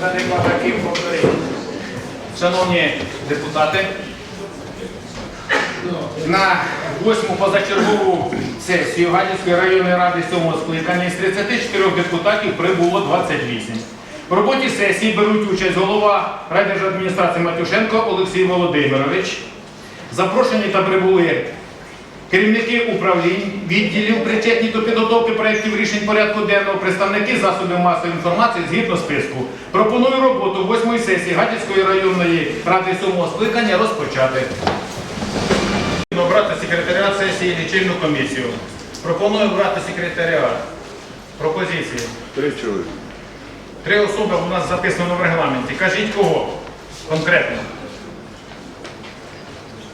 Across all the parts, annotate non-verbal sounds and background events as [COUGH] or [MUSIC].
Дане Бабаків повторив. Шановні депутати, на восьму позачергову сесію Гадівської районної ради сьомого скликання із 34 депутатів прибуло 28. В роботі сесії беруть участь голова райдержадміністрації Матюшенко Олексій Володимирович. Запрошені та прибули керівники управлінь, відділів, причетні до підготовки проєктів рішень порядку денного, представники засобів масової інформації згідно списку. Пропоную роботу восьмої сесії Гадівської районної ради сьомого скликання розпочати. Обрати секретаріат сесії лічильну комісію. Пропоную обрати секретаріат. Пропозиції. Три чоловіки. Три особи у нас записано в регламенті. Кажіть кого конкретно.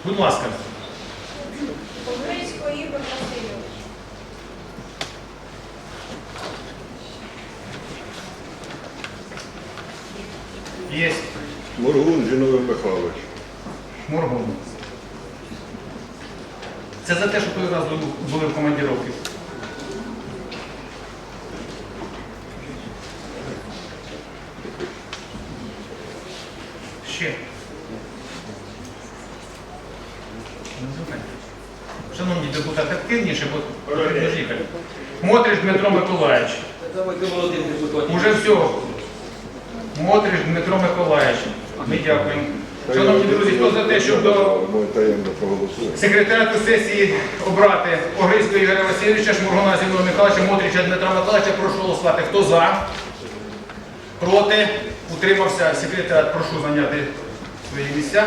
Будь ласка. Погрицько Ігор Васильович. Є Моргун Зіновий Михайлович. Моргун. Це за те, що той раз були в командіровці. Ще. Шановні депутати, активніше, бо ж. Мотрич Дмитро Миколаївич. Уже все. Мотрич Дмитро Миколаївич. Ми дякуємо. Шановні друзі, хто за те, щоб до секретаріату сесії обрати Огризького Ігоря Васильовича, Шмургуна Зінового Михайловича, Мотрича Дмитра Миколаївича, прошу голосувати. Хто за? Проти? Утримався секретаріат, прошу зайняти свої місця.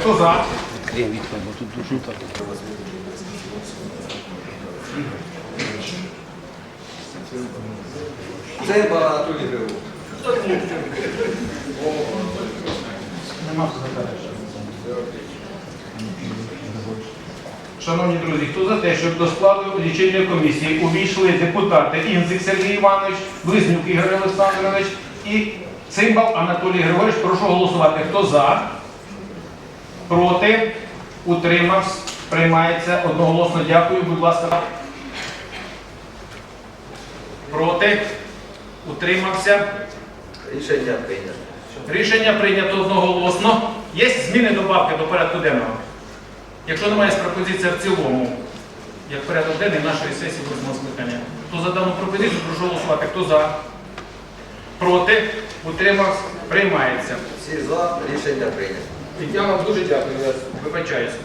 Хто за? Це багато Григорій. Нема. Шановні друзі, хто за те, щоб до складу лічильної комісії увійшли депутати Інзик Сергій Іванович, Близнюк Ігор Олександрович і Цимбал Анатолій Григорович, прошу голосувати. Хто за? Проти? Утримався? Приймається одноголосно. Дякую. Будь ласка. Проти? Утримався? Рішення прийнято. Рішення прийнято одноголосно. Є зміни добавки до порядку денного? Якщо немає пропозиція в цілому, як порядок денний нашої сесії восьмого скликання, то за дану пропозицію прошу голосувати. Хто за? Проти? Утримався? Приймається. Всі за, рішення прийнято. Я вам дуже дякую, я вибачаюся.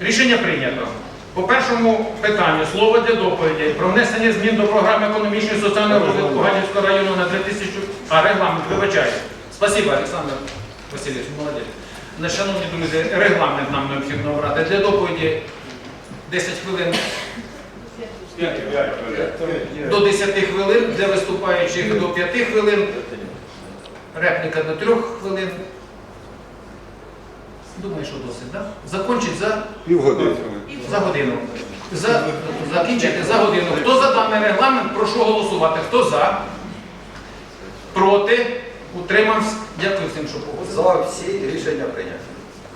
Рішення прийнято. По першому питанню слово для доповіді про внесення змін до програми економічної і соціального розвитку Ганівського району на 2000... А, регламент, вибачаю. Спасибо, Олександр Васильович, молодець. На, Шановні друзі, регламент нам необхідно обрати. Для доповіді 10 хвилин до 10 хвилин, для виступаючих до 5 хвилин, репліка до 3 хвилин. Думаю, що досить, так? Да? Закончить за, Півгодини. за годину. За, закінчити за годину. Хто за даний регламент, прошу голосувати. Хто за? Проти? Утримався? Дякую всім, що погодили. За всі рішення прийнято.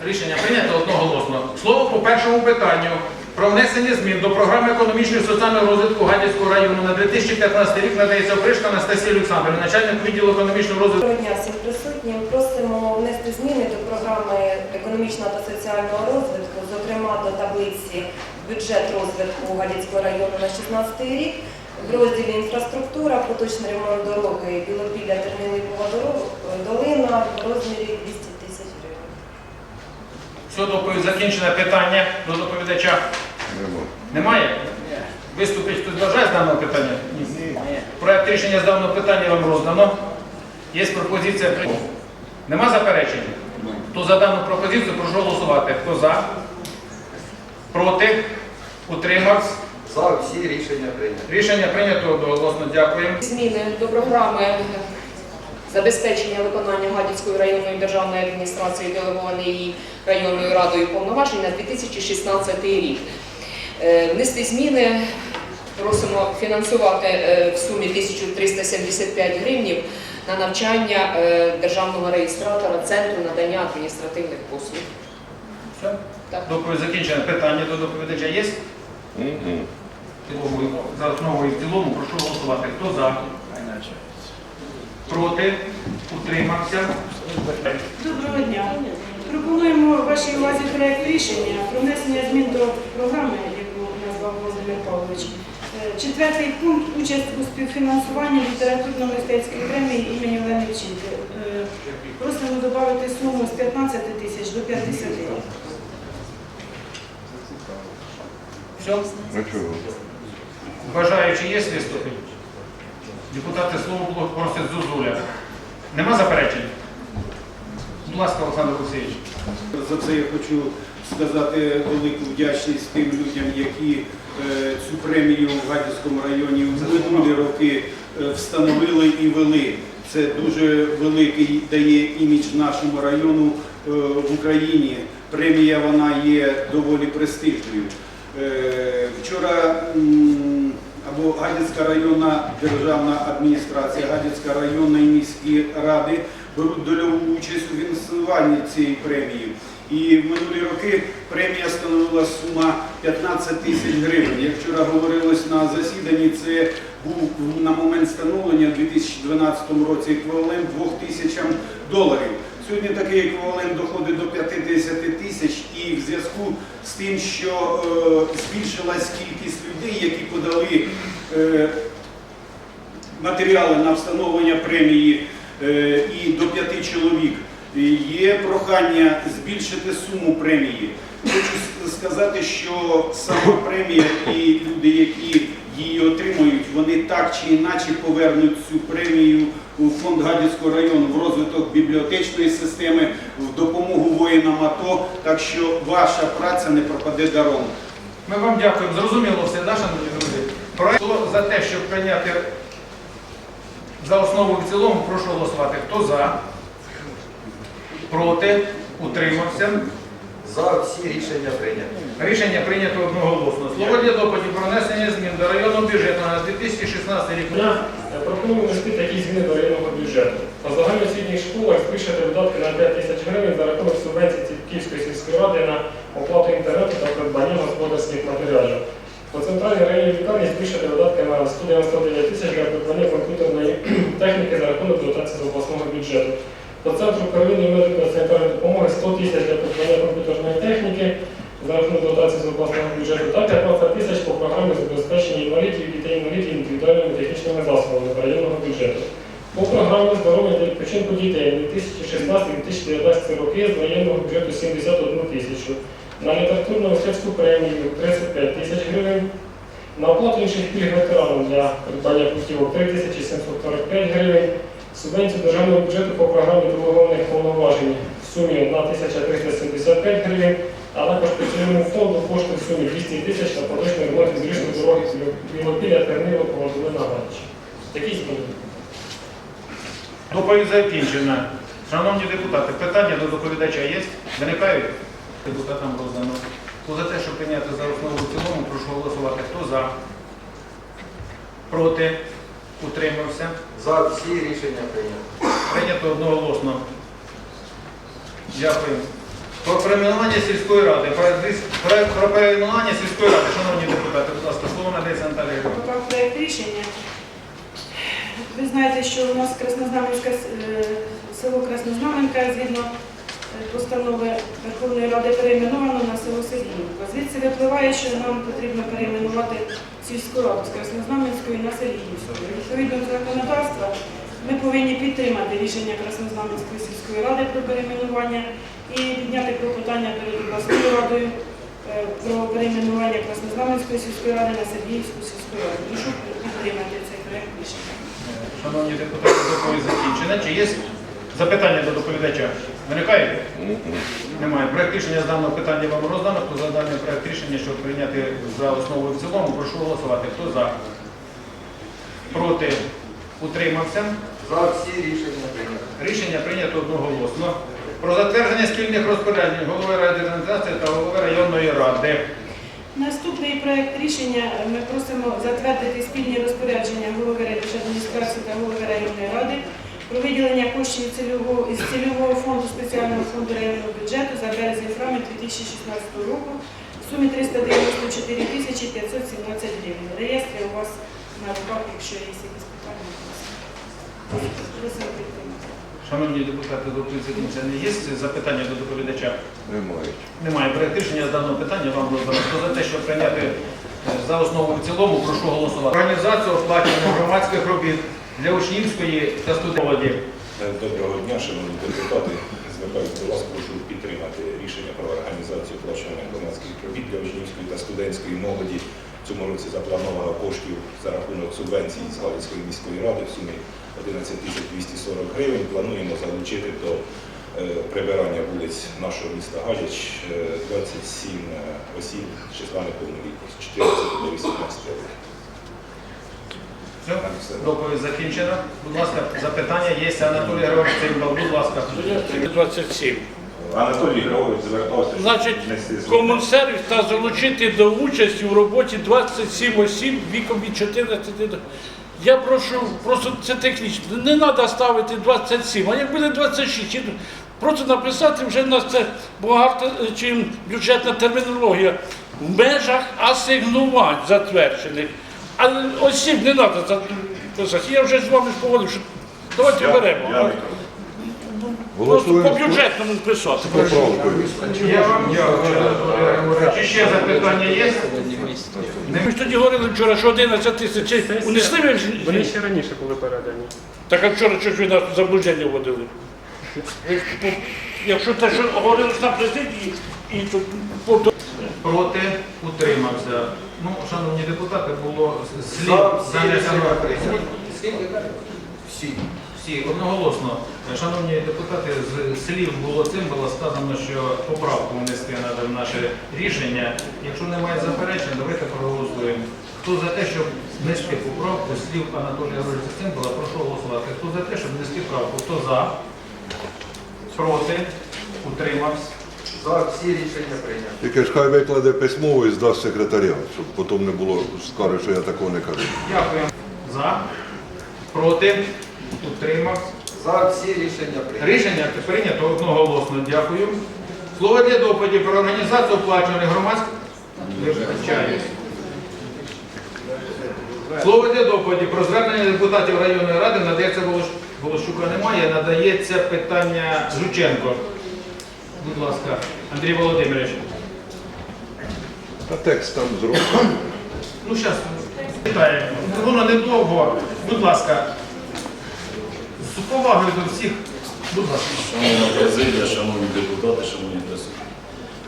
Рішення прийнято одноголосно. Слово по першому питанню про внесення змін до програми економічного і соціального розвитку Гадяцького району на 2015 рік надається опришка Анастасії Олександровні, начальник відділу економічного розвитку. Доброго дня всім присутнім. Просимо внести зміни до програми економічного та соціального розвитку, зокрема до таблиці бюджет розвитку Гадяцького району на 16 рік. В розділі інфраструктура, поточний ремонт дороги Білопілля Тернилипова долина в розмірі 200 тисяч гривень. Все, доповідь закінчене питання до доповідача. Нема. Немає? Виступить хтось бажає з даного питання? Ні. Проект рішення з даного питання вам роздано. Є пропозиція. при- Нема заперечень? Хто за дану пропозицію, прошу голосувати. Хто за? Проти? Утримався? За всі рішення прийнято. Рішення прийнято одноголосно. Дякуємо. Зміни до програми забезпечення виконання Гадяцької районної державної адміністрації, делегованої її районною радою повноважень на 2016 рік. Е, Внести зміни просимо фінансувати е, в сумі 1375 гривнів на навчання е, державного реєстратора Центру надання адміністративних послуг. Все? Так. Доповідь закінчена. Питання до доповідача є? В цілому, За основу і в цілому прошу голосувати. Хто за? Проти? Утримався? Доброго дня. Пропонуємо вашій увазі проект рішення про внесення змін до програми, яку назвав Володимир Павлович. Е, Четвертий пункт участь у співфінансуванні літературно-мистецької премії імені Олени Вчинки. Е, Просимо додати суму з 15 тисяч до 50. Все? Бажаючі є виступи? Депутати слово просять Зузуля. Нема заперечень? Будь ласка, Олександр Олексійович. За це я хочу сказати велику вдячність тим людям, які е, цю премію в Гадяцькому районі в минулі роки е, встановили і вели. Це дуже великий дає імідж нашому району е, в Україні. Премія вона є доволі престижною. Вчора м, або Гадяцька районна державна адміністрація, Гадяцька районна і міські ради беруть дольову участь у фінансуванні цієї премії. І в минулі роки премія становила сума 15 тисяч гривень. Як вчора говорилось на засіданні, це був на момент встановлення у 2012 році еквівалент 2 тисячам доларів. Сьогодні такий еквівалент доходить до 50 тисяч, і в зв'язку з тим, що е, збільшилась кількість людей, які подали е, матеріали на встановлення премії е, і до п'яти чоловік. Є прохання збільшити суму премії. Хочу сказати, що сама премія і люди, які її отримують, вони так чи інакше повернуть цю премію у фонд Гадяцького району в розвиток бібліотечної системи, в допомогу воїнам АТО. Так що ваша праця не пропаде даром. Ми вам дякуємо. Зрозуміло все, да, шановні друзі? Проект за те, щоб прийняти за основу і в цілому, прошу голосувати. Хто за? Проти? Утримався? За всі рішення прийняті. Рішення прийнято одноголосно. Слово для доповіді про внесення змін до районного бюджету на 2016 рік. Пропоную внести такі зміни до районного бюджету. По загальноосвітніх школах збільшити видатки на 5 тисяч гривень за рахунок субвенцій Київської сільської ради на оплату інтернету та придбання господарських матеріалів. По центральній районній лікарні збільшити видатки на 199 тисяч для придбання комп'ютерної [CLEARS THROAT] техніки за рахунок дотації з обласного бюджету. По центру первинної медико-санітарної допомоги 100 тисяч для придбання комп'ютерної техніки за рахунок дотації з обласного бюджету та 15 тисяч по програмі забезпечення інвалідів і дітей-інвалідів індивідуальними технічними засобами районного бюджету. По програмі здоров'я для відпочинку дітей 2016-2019 роки з районного бюджету 71 тисячу. На літературну мистецьку премію 35 тисяч гривень. На оплату інших пільг ветеранам для придбання путівок 3745 гривень. Субвенцію державного бюджету по програмі делегованих повноважень в сумі 1375 гривень, а також по цільовому фонду кошти в сумі 200 тисяч на поточний ремонт зрішної дороги Білопілля Тернило Поводовина Галич. Такі зміни. Доповідь закінчена. Шановні депутати, питання до доповідача є? Виникають? Депутатам роздано. Хто за те, щоб прийняти за основу в цілому, прошу голосувати. Хто за? Проти? Утримався? За всі рішення прийняті. Прийнято одноголосно. Дякую. Про перейменування сільської ради. Про, перейменування сільської ради, шановні депутати, будь ласка, слово надається Наталія Григорівна. Поки проект рішення. Ви знаєте, що у нас Краснознаменське е, село Краснознаменка згідно е, постанови Верховної Ради перейменовано на село Сергіївка. Звідси випливає, що нам потрібно перейменувати сільську раду з Краснознаменської на Сергіївську. Відповідно до законодавства ми повинні підтримати рішення Краснознаменської сільської ради про перейменування і підняти клопотання перед обласною радою е, про перейменування Краснознаменської сільської ради на Сергіївську сільську раду. Прошу підтримати цей проект рішення. Шановні депутати, доповідь закінчена. Чи є запитання до доповідача? Виникає? Немає. Проект рішення з даного питання вам роздано. Хто за даний проект рішення, щоб прийняти за основу і в цілому, прошу голосувати. Хто за? Проти? Утримався? За всі рішення прийняті. Рішення прийнято одноголосно. Про затвердження спільних розпоряджень голови райдержадміністрації та голови районної ради. Наступний проект рішення ми просимо затвердити спільні розпорядження голови адміністрації та голови районної ради про виділення коштів цільового, із цільового фонду спеціального фонду районного бюджету за березень-травень 2016 року в сумі 394 тисячі 517 гривень. Реєстри у вас на руках, якщо є якісь питання. Просимо підтримати. Шановні депутати, до кінця не є запитання до доповідача? Немає. Немає. Проект рішення з даного питання вам роздано. Хто за те, щоб прийняти е, за основу в цілому, прошу голосувати. Організацію оплачування громадських робіт для учнівської та студентської. Доброго дня, шановні депутати. Звертаюся до вас, прошу підтримати рішення про організацію оплачування громадських робіт для учнівської та студентської молоді. В цьому році заплановано коштів за рахунок субвенцій з Галицької міської ради в сумі 11 тисяч 240 гривень. Плануємо залучити до е, прибирання вулиць нашого міста Гадяч е, 27 осіб з числа неповнолітніх, з 14 до 18 років. Доповідь закінчена. Будь ласка, запитання є. Анатолій Григорович Цимбал, будь ласка. 27. Анатолій Григорович звертався, Значить, комунсервіс та залучити до участі у роботі 27 осіб віком від 14 до... Я прошу, просто це технічно, не треба ставити 27, а як буде 26, просто написати вже в нас це багато чим бюджетна термінологія в межах асигнувань затверджених. А осіб не треба. Я вже з вами погодив, що давайте Я- беремо. Просто по бюджетному писати. Я вам. Чи ще запитання є? Ми ж тоді говорили вчора, що 11 тисяч унесли ви Вони ще раніше були передані. Так а вчора ж ви нас в заблуждення вводили? Ну, Якщо те, що говорили на президії, і то Проти утримався. Ну, шановні депутати, було слід занесено. рішення. Всі. Всі одноголосно. Шановні депутати, з слів було цим було сказано, що поправку внести треба в наше рішення. Якщо немає заперечень, давайте проголосуємо. Хто за те, щоб внести поправку слів Анатолія Григоровича Цимбала, прошу голосувати. Хто за те, щоб внести правку? Хто за? Проти? Утримався? За всі рішення прийняті. Тільки ж хай викладе письмово і здасть секретаріат, щоб потім не було скаже, що я такого не кажу. Дякую. За? Проти? Утримався? За всі рішення прийняті. Рішення прийнято одноголосно. Дякую. Слово для доповіді про організацію оплачуваних громадських. Слово для доповіді про звернення депутатів районної ради надається Волош- Волощука немає, надається питання Жученко. Будь ласка, Андрій Володимирович. А текст там зроблений. Ну, зараз питаємо. Воно недовго. Будь ласка. З повагою до всіх. Будь ласка. Шановна президія, шановні депутати, шановні присутні.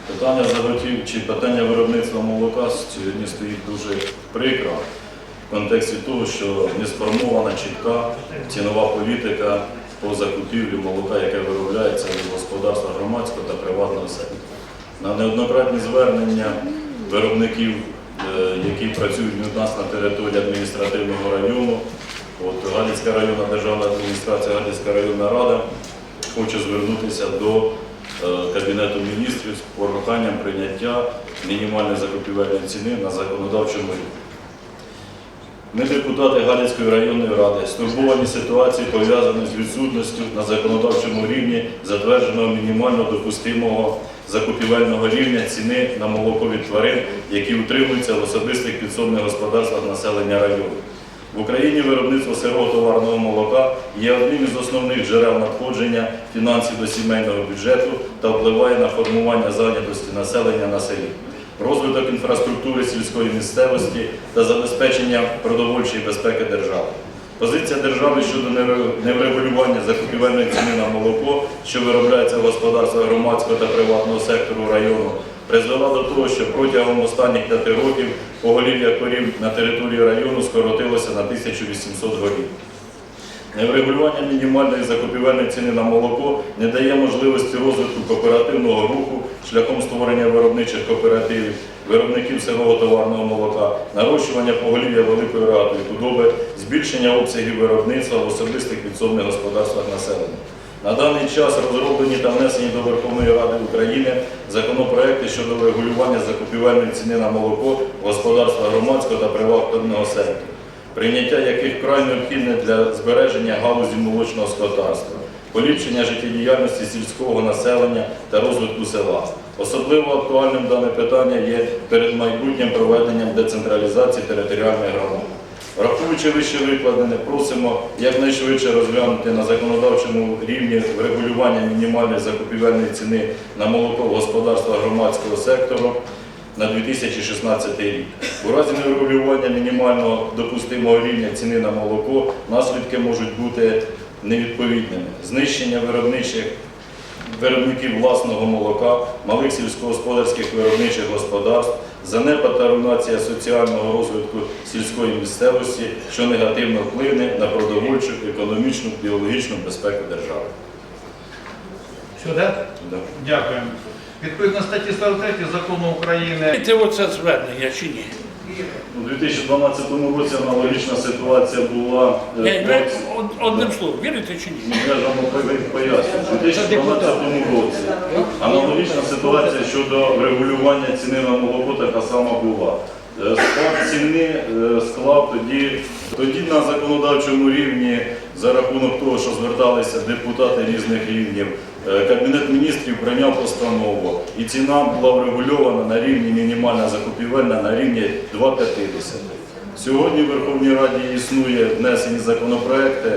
Питання заготів чи питання виробництва молока сьогодні стоїть дуже прикро в контексті того, що не сформована чітка цінова політика по закупівлі молока, яке виробляється в господарствах громадського та приватного сектора. На неоднократні звернення виробників, е, які працюють у нас на території адміністративного району, от Галицька районна державна адміністрація, Галицька районна рада, хочу звернутися до е, Кабінету міністрів з проханням прийняття мінімальної закупівельної ціни на законодавчому рівні. Ми, депутати Галицької районної ради, стурбовані ситуації, пов'язані з відсутністю на законодавчому рівні затвердженого мінімально допустимого закупівельного рівня ціни на молоко від тварин, які утримуються в особистих підсобних господарствах населення району. В Україні виробництво сирого товарного молока є одним із основних джерел надходження фінансів до сімейного бюджету та впливає на формування зайнятості населення на селі, розвиток інфраструктури сільської місцевості та забезпечення продовольчої безпеки держави. Позиція держави щодо неврегулювання закупівельної ціни на молоко, що виробляється в господарствах громадського та приватного сектору району, призвела до того, що протягом останніх п'яти років поголів'я корів на території району скоротилося на 1800 голів. Неврегулювання мінімальної закупівельної ціни на молоко не дає можливості розвитку кооперативного руху шляхом створення виробничих кооперативів, виробників сирого товарного молока, нарощування поголів'я великої рогатої худоби, збільшення обсягів виробництва в особистих підсобних господарствах населення. На даний час розроблені та внесені до Верховної Ради України законопроекти щодо регулювання закупівельної ціни на молоко в господарствах громадського та приватного сектору прийняття яких вкрай необхідне для збереження галузі молочного скотарства, поліпшення життєдіяльності сільського населення та розвитку села. Особливо актуальним дане питання є перед майбутнім проведенням децентралізації територіальної громади. Враховуючи вище викладене, просимо якнайшвидше розглянути на законодавчому рівні врегулювання мінімальної закупівельної ціни на молоко господарства громадського сектору на 2016 рік. У разі неврегулювання мінімального допустимого рівня ціни на молоко наслідки можуть бути невідповідними. Знищення виробничих виробників власного молока, малих сільськогосподарських виробничих господарств, занепад та руйнація соціального розвитку сільської місцевості, що негативно вплине на продовольчу, економічну, біологічну безпеку держави. Все, так? Да. Дякуємо. Відповідно статті 43 закону України. Це оце звернення чи ні? У 2012 році аналогічна ситуація була. е, од- одним словом, вірите чи ні? Я ж вам поясню. У 2012 році аналогічна ситуація щодо регулювання ціни на молоко така сама була. Е, Склад ціни е, склав тоді, тоді на законодавчому рівні за рахунок того, що зверталися депутати різних рівнів, Кабінет міністрів прийняв постанову, і ціна була врегульована на рівні мінімальна закупівельна на рівні 2,50. Сьогодні в Верховній Раді існує внесені законопроекти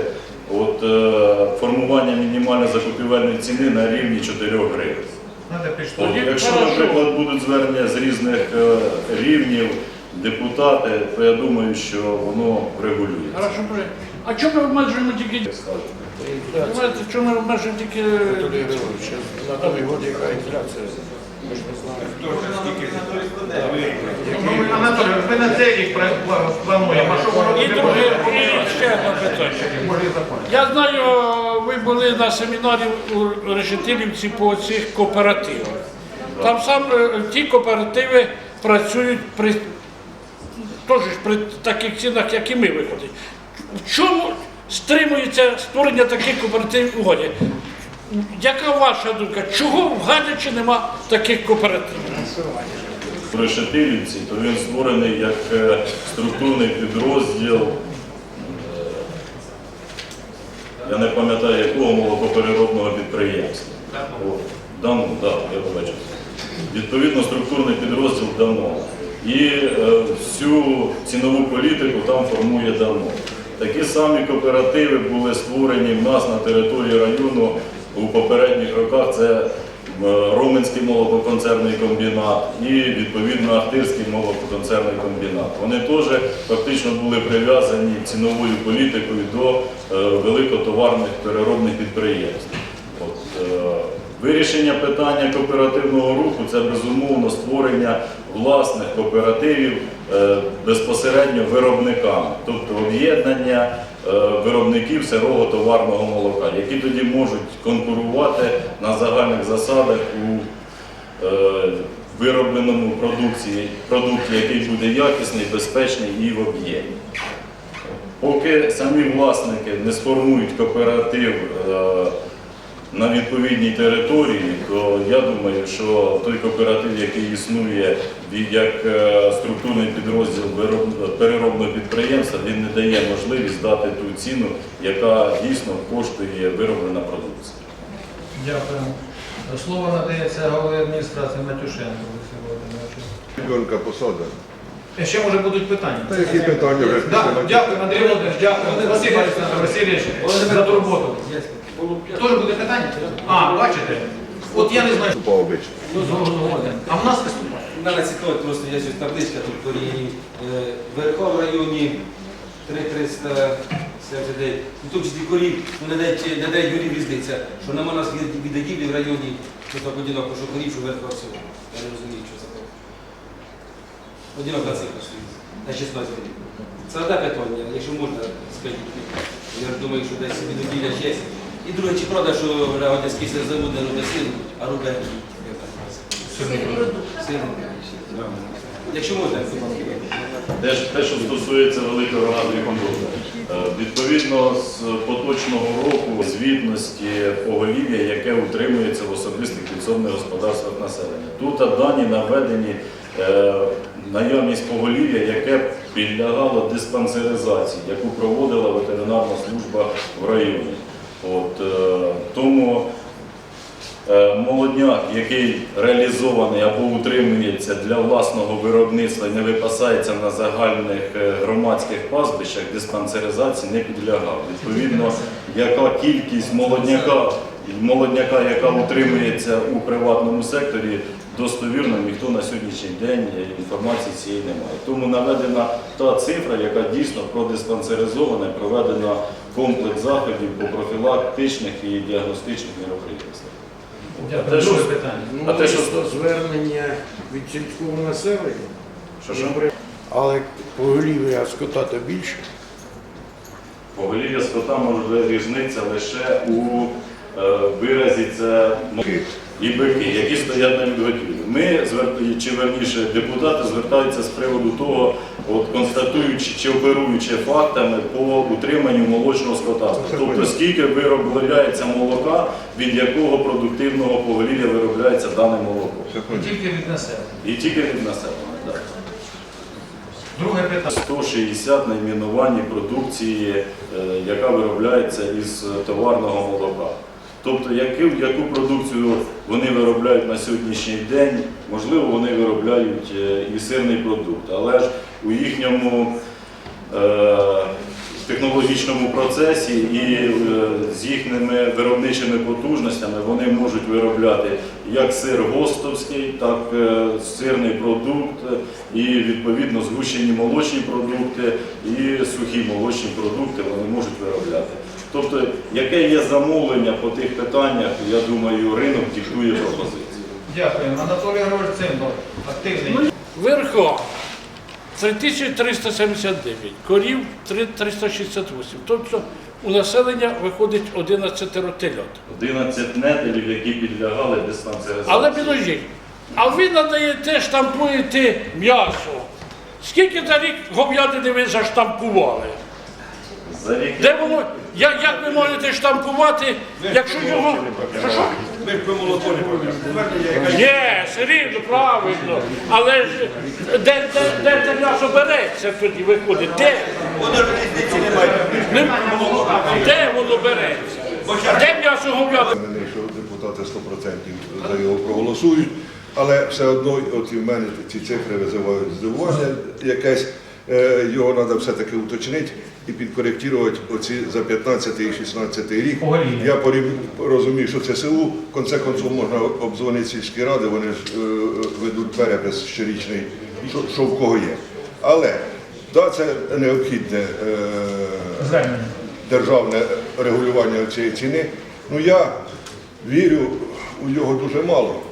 от, е, формування мінімальної закупівельної ціни на рівні 4 гривень. От, якщо, наприклад, будуть звернення з різних е, рівнів, депутати, то я думаю, що воно врегулюється. А чому ми обмежуємо тільки... Знаєте, чому ми обмежуємо тільки... На Новий год яка інфляція. Ну, Анатолій, ви на цей рік плануємо. А що ви І друге, і ще одне питання. Я знаю, ви були на семінарі у Решетилівці по цих кооперативах. Там сам е, ті кооперативи працюють при теж при таких цінах, як і ми виходить. В чому стримується створення таких кооперативів у Годі? Яка ваша думка? Чого в Гадячі нема таких кооперативів? Решетилівці, то він створений як е, структурний підрозділ. е, Я не пам'ятаю, якого молокопереробного підприємства. Дану, так, я побачив. Відповідно, структурний підрозділ дано. І е, всю цінову політику там формує дано. Такі самі кооперативи були створені в нас на території району у попередніх роках. Це е, Роменський молококонцерний комбінат і відповідно Ахтирський молококонцерний комбінат. Вони теж фактично були прив'язані ціновою політикою до е, великотоварних переробних підприємств. От, е, Вирішення питання кооперативного руху це безумовно створення власних кооперативів безпосередньо виробниками, тобто об'єднання е, виробників сирого товарного молока, які тоді можуть конкурувати на загальних засадах у е, виробленому продукції, продукті, який буде якісний, безпечний і в об'ємі. Поки самі власники не сформують кооператив е, на відповідній території, то я думаю, що той кооператив, який існує як е, структурний підрозділ переробного підприємства, він не дає можливість дати ту ціну, яка дійсно коштує вироблена продукція. Дякую. Слово надається голові адміністрації Матюшенко Олексію Володимировичу. Посада. Е, Ще може будуть питання. Та які питання вже Да, дякую, Андрій Володимирович, дякую. Василь Олександр Васильович за турботу. Теж буде питання? А, бачите? От я не знаю, обичаю. згоден. А в нас виступає. Мене цікавить просто є щось табличка тут по лінії. Е, Верхов в районі 3379. У тому числі корів, ну не дають, не дають горів різниця, що нема нас від- віддадів в районі, що так одиноко, що корів, що верхов всього. Я не розумію, що це таке. Одинока цифра стоїть. На 16 років. Це одне питання, якщо можна скажіть. Я думаю, що десь відділля є. І друге, чи правда, що Рагодянський завод не робить син, а робить син. Якщо можна, Те, те, що стосується великої громади контролю. Відповідно з поточного року звітності поголів'я, яке утримується в особистих підсобних господарствах населення. Тут дані наведені е, наявність поголів'я, яке підлягало диспансеризації, яку проводила ветеринарна служба в районі. От, е, тому е, молодняк, який реалізований або утримується для власного виробництва і не випасається на загальних е, громадських пастбищах, диспансеризації не підлягав. Відповідно, яка кількість молодняка, молодняка, яка утримується у приватному секторі, достовірно ніхто на сьогоднішній день інформації цієї немає. Тому наведена та цифра, яка дійсно продиспансеризована, і проведено комплекс заходів по профілактичних і діагностичних мероприятиях. А те, що, Друге питання. а те, що Ну, звернення від сільського населення, Що, ж? але поголів'я скота то більше. Поголів'я скота може різниця лише у е, виразі це м- і бики, які стоять на відгодівлі. Ми чи верніше депутати звертаються з приводу того, от констатуючи чи оперуючи фактами по утриманню молочного скотарства. Тобто скільки виробляється молока, від якого продуктивного поголів'я виробляється дане молоко. І Тільки від населення. І тільки від населення. так. Друге питання. 160 найменувань продукції, е, яка виробляється із товарного молока. Тобто, яку, яку продукцію вони виробляють на сьогоднішній день, можливо, вони виробляють е, і сирний продукт, але ж у їхньому е, технологічному процесі і е, з їхніми виробничими потужностями вони можуть виробляти як сир гостовський, так е, сирний продукт і відповідно згущені молочні продукти і сухі молочні продукти вони можуть виробляти. Тобто, яке є замовлення по тих питаннях, я думаю, ринок диктує пропозиції. Дякую. Анатолій Григорович Цимбал. Активний. Верхом 3379, корів 368. Тобто у населення виходить 11 телят. 11 нетелів, які підлягали диспансеризації. Але підождіть, а ви надаєте, штампуєте м'ясо. Скільки за рік говядини ви заштампували? За рік Де воно? Як, як ви можете штампувати, якщо його. Що, що? Ми ж по молоко не яке Ні, все рівно, правильно. Але ж де, де, де це м'ясо береться тоді виходить? Де? воно ж різниці немає. Не- Де воно береться? Де м'ясо? Впевнений, що депутати 100% за його проголосують, але все одно от і в мене ці цифри визивають здивування якесь. Е, Його треба все-таки уточнити і підкоректувати оці за 15 і 16 рік. Я розумію, що це СУ, в конце концов можна обдзвонити сільські ради, вони ж е, ведуть перепис щорічний, що, що в кого є. Але да, це необхідне. е, державне регулювання цієї ціни. Ну я вірю у нього дуже мало,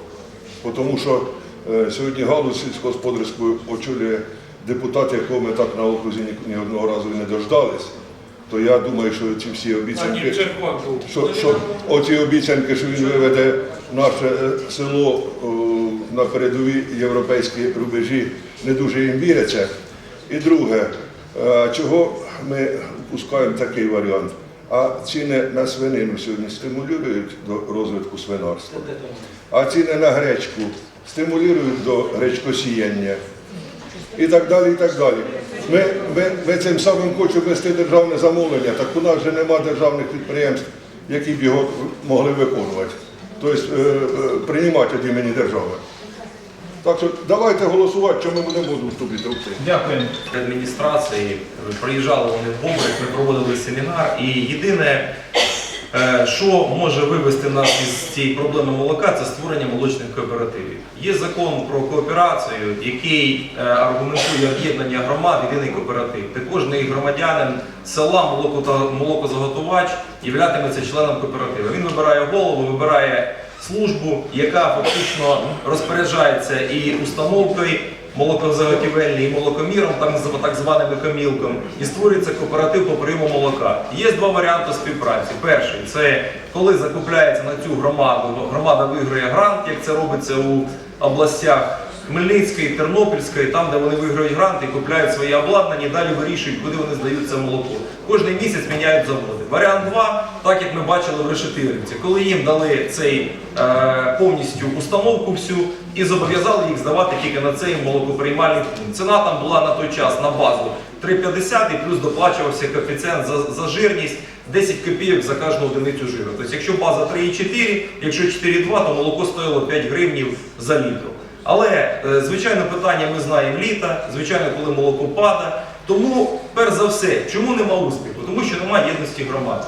тому що е, сьогодні галузь сільськогосподарську очолює депутат, якого ми так на окрузі ні, ні одного разу і не дождались. То я думаю, що ці всі обіцянки, що, що оці обіцянки, що він виведе наше е, село о, на передові європейські рубежі, не дуже їм віряться. І друге, е, чого ми пускаємо такий варіант? А ціни на свинину сьогодні стимулюють до розвитку свинарства, а ціни на гречку стимулюють до гречкосіяння і так далі. і так далі. Ми, ми, ми цим самим хочемо вести державне замовлення, так у нас же нема державних підприємств, які б його могли виконувати, тобто е, е, приймати від імені держави. Так що давайте голосувати, що ми будемо воду в товкти. Дякую. адміністрації, приїжджали вони в Бобрик, ми проводили семінар. І єдине, що може вивести нас із цієї проблеми молока, це створення молочних кооперативів. Є закон про кооперацію, який е, аргументує об'єднання громад в єдиний кооператив, де кожний громадянин села молокозаготувач являтиметься членом кооперативу. Він вибирає голову, вибирає службу, яка фактично розпоряджається і установкою молокозаготівельний і молокоміром, там з- так званим комілком, і створюється кооператив по прийому молока. Є два варіанти співпраці. Перший це коли закупляється на цю громаду, громада виграє грант, як це робиться у областях Хмельницької, Тернопільської, там, де вони виграють гранти, купляють своє обладнання і далі вирішують, куди вони здають це молоко. Кожний місяць міняють заводи. Варіант 2, так як ми бачили в Решетилівці, коли їм дали цей е, повністю установку всю і зобов'язали їх здавати тільки на цей молокоприймальний пункт. Ціна там була на той час на базу 3,50 і плюс доплачувався коефіцієнт за, за жирність 10 копійок за кожну одиницю жиру. Тобто, якщо база 3,4, якщо 4,2, то молоко стоїло 5 гривнів за літр. Але, е, звичайно, питання ми знаємо літа, звичайно, коли молоко падає. Тому, перш за все, чому нема успіху? Тому що немає єдності громади.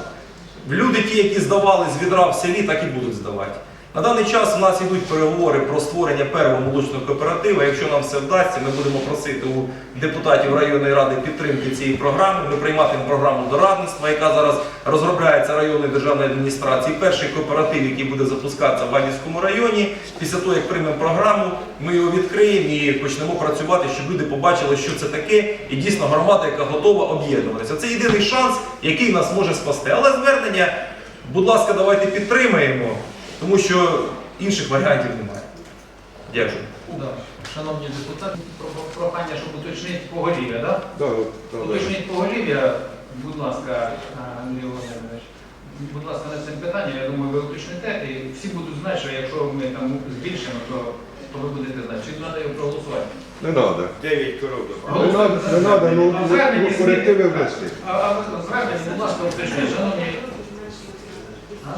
Люди, ті, які здавали з відра в селі, так і будуть здавати. На даний час у нас йдуть переговори про створення першого молочного кооперативу. Якщо нам все вдасться, ми будемо просити у депутатів районної ради підтримки цієї програми. Ми прийматимемо програму дорадництва, яка зараз розробляється районною державною адміністрацією. Перший кооператив, який буде запускатися в Ванівському районі. Після того, як приймемо програму, ми його відкриємо і почнемо працювати, щоб люди побачили, що це таке, і дійсно громада, яка готова об'єднуватися. Це єдиний шанс, який нас може спасти. Але звернення, будь ласка, давайте підтримаємо, тому що інших варіантів немає. Дякую. Да. Шановні депутати, прохання, щоб уточнити поголів'я, так? Да, да, да. Уточніть поголів'я, будь ласка, Андрій Володимирович. Будь ласка, на це питання, я думаю, ви уточните, і всі будуть знати, що якщо ми там збільшимо, то, то ви будете знати. Чи треба його проголосувати? Не треба. 9 коров Не треба, не треба, ну, А звернення ну, корективи внести. А, а ви звернення, будь ласка, уточніть, шановні. А?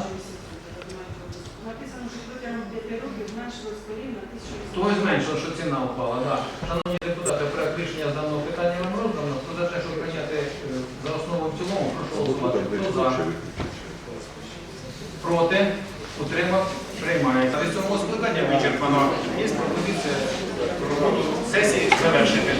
Написано, що протягом 5 років зменшилось колін на 1000 Того зменшило, що ціна впала. Да. Шановні депутати, проект рішення з даного питання вам роздано. Хто за те, щоб прийняти е, за основу в цілому, прошу голосувати. Хто за? Проти? Утримав? Приймається. Від цього скликання вичерпано. Є пропозиція роботу сесії завершити.